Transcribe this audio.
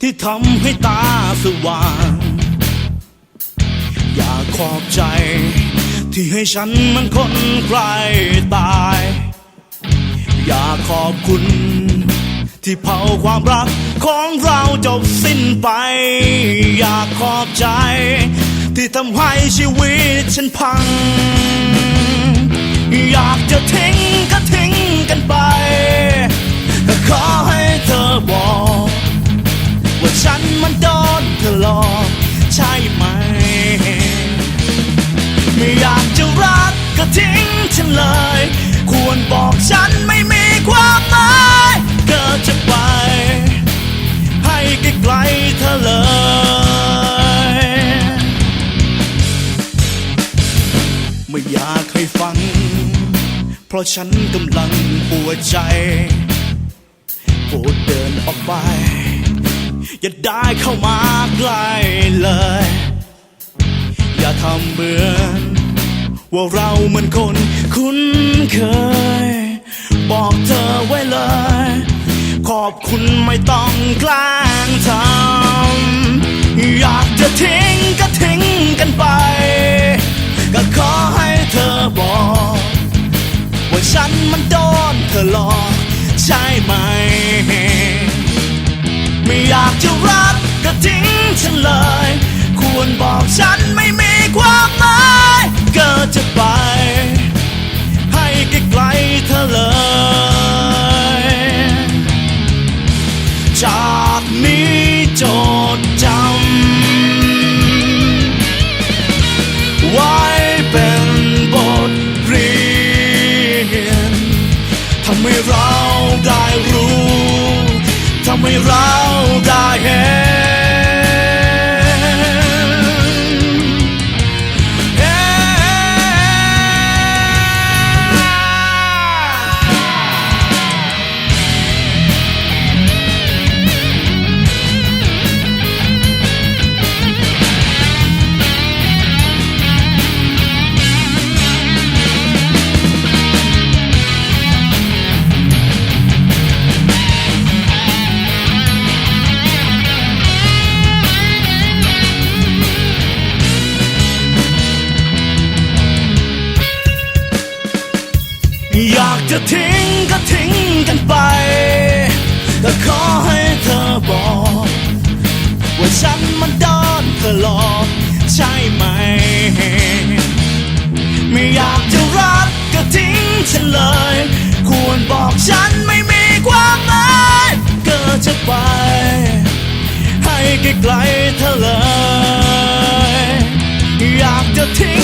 ที่ทำให้ตาสว่าง อยากขอบใจ ที่ให้ฉันมันคนใกล้ตาย อยากขอบคุณ ที่เผาความรักของเราจบสิ้นไป อยากขอบใจ ที่ทำให้ชีวิตฉันพัง อยากจะทิ้งก็ทิ้งกันไป อกใช่ไหม ไม่อยากจะรักก็ทิ้งฉันเลย ควรบอกฉันไม่มีความหมายเกิดจะไป ให้ไกลๆเธอเลยไม่อยากให้ฟัง เพราะฉันกำลังปวดใจโปรดเดินออกไป อย่าได้เข้ามาใกล้เลย อย่าทำเหมือน ว่าเราเหมือนคนคุ้นเคย บอกเธอไว้เลย ขอบคุณไม่ต้องแกล้งทำอยากจะทิ้งก็ทิ้งกันไป ก็ขอให้เธอบอก ว่าฉันมันโดนเธอหลอกใช่ไหมากจะรักก็ทิ้งฉันเลย ควรบอกฉันไม่มีความหมายเกิดจะไป ให้ไกลๆเธอเลย จากนี้จดจำไว้เป็นบทเรียนทำให้เราได้รู้ ทำให้ จะทิ้งก็ทิ้งกันไป แต่ขอให้เธอบอก ว่าฉันมันโดนเธอหลอกใช่ไหม ไม่อยากจะรักก็ทิ้งฉันเลย ควรบอกฉันไม่มีความหมายเกิดจะไป ให้ไกลๆเธอเลย อยากจะทิ้ง